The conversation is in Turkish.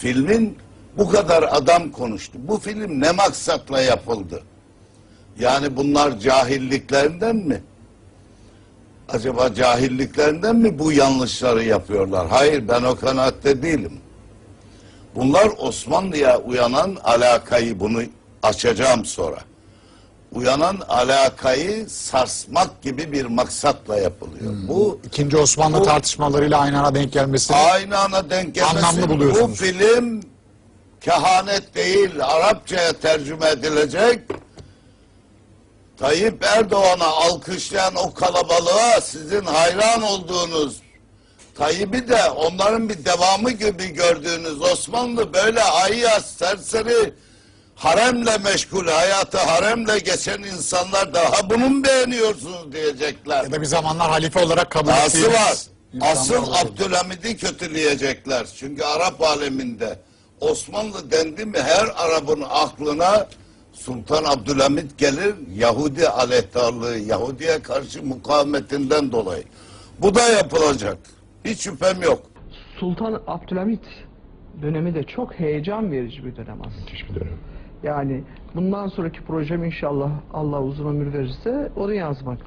filmin bu kadar adam konuştu. Bu film ne maksatla yapıldı? Yani bunlar cahilliklerinden mi? Acaba cahilliklerinden mi bu yanlışları yapıyorlar? Hayır ben o kanaatte değilim. Bunlar Osmanlı'ya uyanan alakayı bunu açacağım sonra. Uyanan alakayı sarsmak gibi bir maksatla yapılıyor. Bu İkinci Osmanlı Bu- tartışmalarıyla aynı ana denk gelmesi. aynı ana denk gelmesi. Anlamlı Bu buluyorsunuz. film kehanet değil, Arapçaya tercüme edilecek. Tayyip Erdoğan'a alkışlayan o kalabalığa sizin hayran olduğunuz Tayyip'i de onların bir devamı gibi gördüğünüz Osmanlı böyle ayyaz, serseri, haremle meşgul, hayatı haremle geçen insanlar daha bunu mu beğeniyorsunuz diyecekler. Ya da bir zamanlar halife olarak kabul Dahası var. insanlar Asıl olabilir. Abdülhamid'i kötüleyecekler. Çünkü Arap aleminde Osmanlı dendi mi her Arap'ın aklına Sultan Abdülhamid gelir Yahudi aleyhtarlığı, Yahudi'ye karşı mukavemetinden dolayı. Bu da yapılacak. Hiç şüphem yok. Sultan Abdülhamit dönemi de çok heyecan verici bir dönem aslında. Müthiş bir dönem. Yani bundan sonraki projem inşallah Allah uzun ömür verirse onu yazmak.